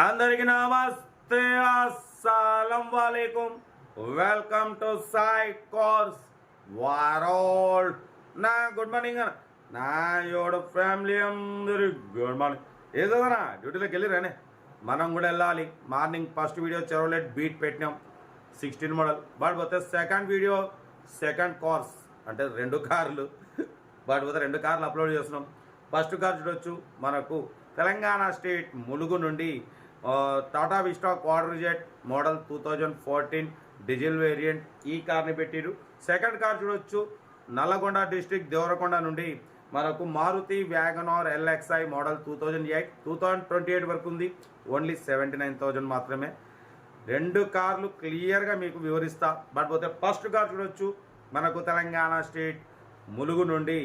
అందరికి నమస్తే అస్సలం వాలేకుం. వెల్కమ్ టు సాయి కోర్స్ వారోల్ నా గుడ్ మార్నింగ్ అన్న. నా యోడ ఫ్యామిలీ అందరి గుడ్ మార్నింగ్ ఏదోనా డ్యూటీలోకి వెళ్ళిరానే మనం కూడా వెళ్ళాలి. Morning first video Chevrolet Beat పెట్టినాం. సిక్స్టీన్ మోడల్ బట్ పోతే సెకండ్ వీడియో సెకండ్ కోర్స్ అంటే రెండు కార్లు. బట్ పోతే రెండు కార్లు అప్లోడ్ చేస్తున్నాం. ఫస్ట్ కార్ చూడొచ్చు. మనకు తెలంగాణ స్టేట్ ములుగు నుండి Tata Vista quadrajet model two thousand fourteen diesel variant ఈ కార్ని పెట్టిరు. సెకండ్ కార్ చూడొచ్చు. నల్లగొండ డిస్టిక్ దేవరకొండ నుండి మనకు Maruti wagon R LXI model two thousand eight two thousand twenty eight వరకు ఉంది. ఓన్లీ సెవెంటీ నైన్ థౌజండ్ మాత్రమే. రెండు కార్లు క్లియర్గా మీకు వివరిస్తా. బట్ పోతే ఫస్ట్ కార్ చూడొచ్చు. మనకు తెలంగాణ స్టేట్ ములుగు నుండి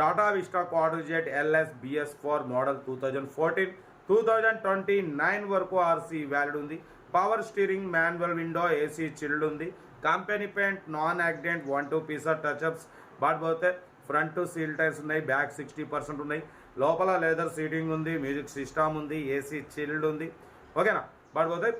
Tata Vista quadrajet LS BS four model two thousand fourteen two thousand twenty nine వరకు ఆర్సీ వ్యాలిడ్ ఉంది. Power steering manual window AC chilled ఉంది. Company paint non accident one two pieces touch ups but పోతే front seal tyres ఉన్నాయి back sixty percent ఉన్నాయి. లోపల leather seating ఉంది music system ఉంది AC chilled ఉంది. ఓకేనా బట్ పోతే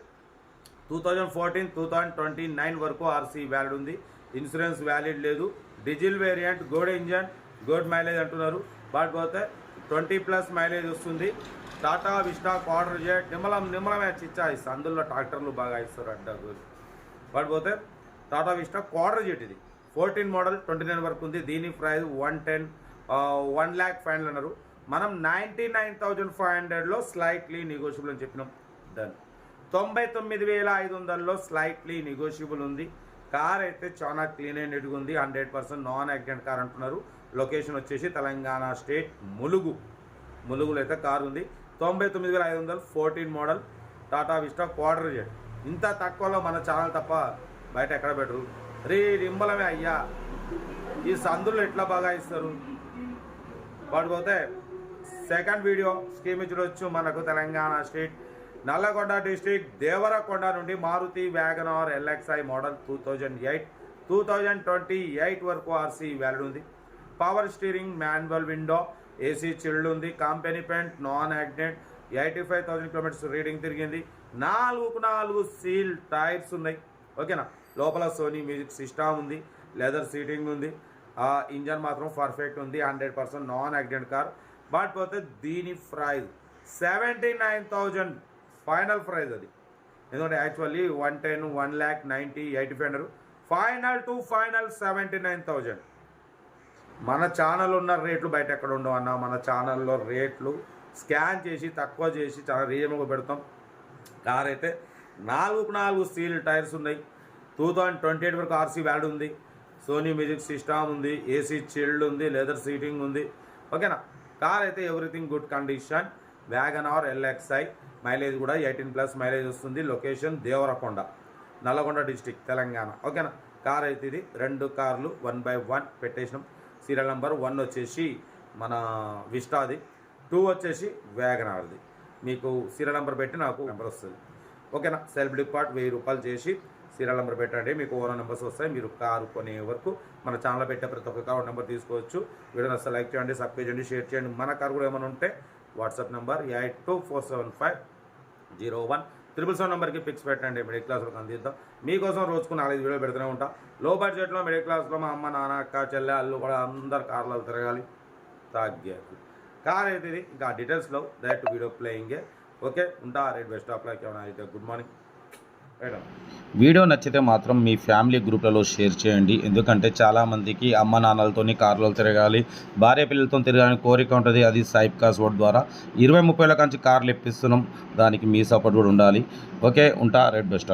two thousand fourteen two thousand twenty nine వరకు ఆర్సీ వ్యాలిడ్ ఉంది. ఇన్సూరెన్స్ వ్యాలిడ్ లేదు. Diesel variant good engine good mileage అంటున్నారు. బట్ పోతే ట్వంటీ ప్లస్ మైలేజ్ వస్తుంది. టాటా విస్టా క్వార్టర్ జెట్ నిమ్మలం నిమ్మలమే చిచ్చా ఇస్తా. అందులో ట్రాక్టర్లు బాగా ఇస్తారు అడ్డ బట్ పోతే టాటా విస్టా క్వార్టర్ జెట్ ఇది. ఫోర్టీన్ మోడల్ ట్వంటీ నైన్ వరకు ఉంది. దీని price one ten one lakh five అన్నారు. మనం నైంటీ నైన్ థౌజండ్ ఫైవ్ హండ్రెడ్లో స్లైట్లీ నెగోషియబుల్ అని చెప్పినాం. డన్ తొంభై తొమ్మిది వేల ఐదు వందల్లో స్లైట్లీ నెగోషియబుల్ ఉంది. కార్ అయితే చాలా క్లీన్ అండ్ నీట్గా ఉంది. Hundred percent non accident car అంటున్నారు. లొకేషన్ వచ్చేసి తెలంగాణ స్టేట్ ములుగు. ములుగులో అయితే కారు ఉంది. తొంభై తొమ్మిది వేల ఐదు వందలు fourteen model Tata Vista quadrajet ఇంత తక్కువలో మన ఛానల్ తప్ప బయట ఎక్కడ పెట్టరు. రే రింబలమే అయ్యా. ఈ సందులు ఎట్లా బాగా ఇస్తారు? పడిపోతే సెకండ్ వీడియో స్కీమ్ చూడొచ్చు మనకు తెలంగాణ స్టేట్ నల్లగొండ డిస్టిక్ దేవరకొండ నుండి Maruti wagon R LXI model two thousand eight two thousand twenty eight వరకు ఆర్సీ వ్యాలిడ్ ఉంది. Power steering manual window AC chilled ఉంది. Company paint non accident eighty five thousand kilometres reading తిరిగింది. నాలుగుకు నాలుగు seal tyres ఉన్నాయి. ఓకేనా? లోపల Sony music system ఉంది. లెదర్ సీటింగ్ ఉంది. ఇంజన్ మాత్రం పర్ఫెక్ట్ ఉంది. Hundred percent non accident car. But పోతే దీని price seventy nine thousand final price అది. ఎందుకంటే actually one ten one lakh ninety eighty five final to final seventy nine thousand మన channel ఉన్న రేట్లు బయట ఎక్కడ ఉండవు అన్న మన ఛానల్లో రేట్లు స్కాన్ చేసి తక్కువ చేసి చాలా రీజనబుల్గా పెడతాం. కార్ అయితే నాలుగు నాలుగు స్టీల్ టైర్స్ ఉన్నాయి. టూ థౌజండ్ ట్వంటీ ఎయిట్ వరకు ఆర్సీ వ్యాడ్ ఉంది. సోనీ మ్యూజిక్ సిస్టమ్ ఉంది. ఏసీ చిల్డ్ ఉంది. లెదర్ సీటింగ్ ఉంది. ఓకేనా కార్ అయితే everything good condition wagon R LXI mileage కూడా ఎయిటీన్ ప్లస్ మైలేజ్ వస్తుంది. Location Devarakonda Nalgonda district Telangana. ఓకేనా కార్ అయితే ఇది. రెండు కార్లు వన్ బై వన్ పెట్టేసినాం. సీరియల్ నెంబర్ వన్ వచ్చేసి మన విస్టాది టూ వచ్చేసి వ్యాగనార్ది మీకు సీరియల్ నెంబర్ పెట్టి నాకు నెంబర్ వస్తుంది. ఓకేనా? సెల్ఫ్ డిపార్ట్ వెయ్యి రూపాయలు చేసి సీరియల్ నెంబర్ పెట్టండి. మీకు ఓనర్ నెంబర్స్ వస్తాయి. మీరు కారు కొనే వరకు మన ఛానల్ పెట్టే ప్రతి ఒక్క కారు నెంబర్ తీసుకోవచ్చు. వీడియోని అసలు లైక్ చేయండి సబ్స్క్రైబ్ చేయండి షేర్ చేయండి. మన కారు కూడా ఏమైనా ఉంటే WhatsApp number eight two four seven five zero one triple seven నెంబర్కి పిక్స్ పెట్టండి మిడిల్ క్లాస్లో అందిద్దాం. మీకోసం రోజుకు నాలుగు వీడియో పెడుతూనే ఉంటా. లో బడ్జెట్లో మిడిల్ క్లాస్లో మా అమ్మ నాన్న అక్క చెల్లె అల్లు కూడా అందరు కార్లో తిరగాలి. తాగ్యాలి కార్ అయితే ఇది. ఇంకా డీటెయిల్స్లో డైరెక్ట్ వీడియో ప్లేయింగే ఓకే ఉంటా. రేట్ బెస్ట్ ఆఫ్ లైక్ ఏమైనా అయితే. గుడ్ మార్నింగ్ వీడియో నచ్చితే మాత్రం మీ ఫ్యామిలీ గ్రూప్లలో షేర్ చేయండి. ఎందుకంటే చాలామందికి అమ్మ నాన్నలతోని కార్లో తిరగాలి భార్య పిల్లలతో తిరగాలని కోరిక ఉంటుంది. అది సైప్ కాస్వర్డ్ ద్వారా ఇరవై ముప్పైల కంచి కార్లు ఇప్పిస్తున్నాం దానికి మీ సపోర్ట్ కూడా ఉండాలి. ఓకే ఉంటా. Red best